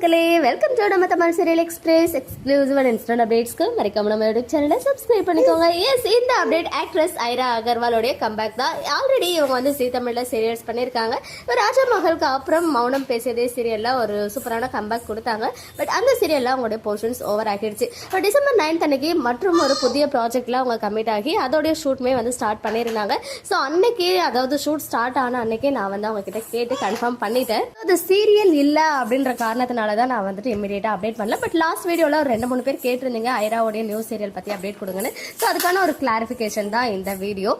மக்களே welcome to நம்ம Tamil serial express exclusive and instant அப்டேட்ஸ்க்கு மறக்காம நம்ம யூடியூப் சேனலை சப்ஸ்கிரைப் பண்ணிக்கோங்க. எஸ் இந்த அப்டேட் ஆக்ட்ரஸ் ஐரா அகர்வாலோடைய கம்பேக் தான். ஆல்ரெடி இவங்க வந்து சீ தமிழில் சீரியல்ஸ் பண்ணியிருக்காங்க. இப்போ ராஜா மகளுக்கு அப்புறம் மௌனம் பேசியதே சீரியலில் ஒரு சூப்பரான கம்பேக் கொடுத்தாங்க. பட் அந்த சீரியலில் அவங்களுடைய போர்ஷன்ஸ் ஓவர் ஆகிடுச்சு. இப்போ டிசம்பர் நைன்த் அன்னைக்கு மற்றும் ஒரு புதிய ப்ராஜெக்டில் அவங்க கமிட் ஆகி அதோடைய ஷூட்மே வந்து ஸ்டார்ட் பண்ணியிருந்தாங்க. ஸோ அன்னைக்கு அதாவது ஷூட் ஸ்டார்ட் ஆன அன்னைக்கே நான் வந்து அவங்க கிட்ட கேட்டு கன்ஃபார்ம் பண்ணிட்டேன். அது சீரியல் இல்லை அப்படின்ற காரணத்தினால தான் நான் வந்துட்டு இமீடியட்டாக அப்டேட் பண்ணல. பட் லாஸ்ட் வீடியோவில் ஒரு ரெண்டு மூணு பேர் கேட்டிருந்தீங்க ஐராவோடைய நியூஸ் சீரியல் பற்றி அப்டேட் கொடுங்கன்னு. ஸோ அதுக்கான ஒரு கிளாரிஃபிகேஷன் தான் இந்த வீடியோ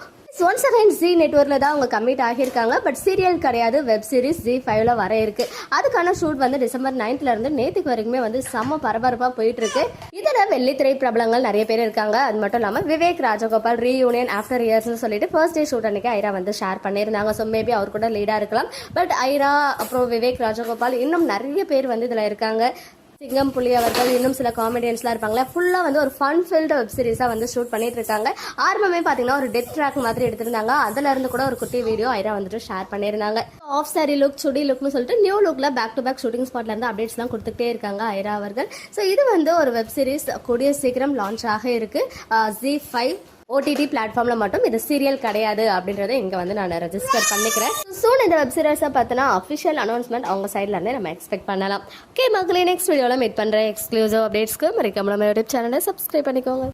ஒன்ஸ் அகைன் ஜி நெட்ஒர்க்கில் தான் அவங்க கம்மிட் ஆகியிருக்காங்க. பட் சீரியல் கிடையாது வெப் சீரிஸ் ஜி ஃபைவ்ல வர இருக்கு. அதுக்கான ஷூட் வந்து டிசம்பர் நைன்த்ல இருந்து நேத்துக்கு வரைக்குமே வந்து செம்ம பரபரப்பாக போயிட்டு இருக்கு. இத்தனை வெள்ளித்திரை பிரபலங்கள் நிறைய பேர் இருக்காங்க. அது மட்டும் இல்லாமல் விவேக் ராஜகோபால் ரீயூனியன் ஆஃப்டர் இயர்ஸ்னு சொல்லிட்டு ஃபர்ஸ்ட் டே ஷூட் அன்னைக்கு ஐரா வந்து ஷேர் பண்ணியிருந்தாங்க. ஸோ மேபி அவர் கூட லீடாக இருக்கலாம். பட் ஐரா அப்புறம் விவேக் ராஜகோபால் இன்னும் நிறைய பேர் வந்து இதில் இருக்காங்க. சிங்கம் புலி அவர்கள் இன்னும் சில காமெடியன்ஸ்லாம் இருப்பாங்களே ஃபுல்லாக வந்து ஒரு ஃபன் ஃபில்டு வெப் சீரிஸாக வந்து ஷூட் பண்ணிட்டு இருக்காங்க. ஆரம்பமே பார்த்தீங்கன்னா ஒரு டெத் ட்ராக் மாதிரி எடுத்திருந்தாங்க. அதுல இருந்து கூட ஒரு குட்டி வீடியோ ஐரா வந்துட்டு ஷேர் பண்ணியிருந்தாங்க. ஆஃப் சாரி லுக் சுடி லுக்னு சொல்லிட்டு நியூ லுக்கில் பேக் டு பேக் ஷூட்டிங் ஸ்பாட்ல இருந்து அப்டேட்ஸ்லாம் கொடுத்துட்டே இருக்காங்க ஐரா அவர்கள். ஸோ இது வந்து ஒரு வெப் சீரிஸ் கூடிய சீக்கிரம் லான்ச் ஆக இருக்கு. ஜி ஃபைவ் ஓடிடி பிளாட்ஃபார்ம்ல மட்டும் இது சீரியல் கிடையாது அப்படின்றத இங்க வந்து நான் ரெஜிஸ்டர் பண்ணிக்கிறேன். சூன் இந்த வெப் சீரிஸை பார்த்தினா அஃபிஷியல் அனௌன்ஸ்மெண்ட் அவங்க சைட்ல இருந்தே நம்ம எக்ஸ்பெக்ட் பண்ணலாம். ஓகே மக்களே நெக்ஸ்ட் வீடியோவில் மீட் பண்ற எக்ஸ்க்ளூசிவ் அப்டேட்ஸ்க்கு மறக்காம நம்ம யூடியூப் சேனலை சப்ஸ்கிரைப் பண்ணிக்கோங்க.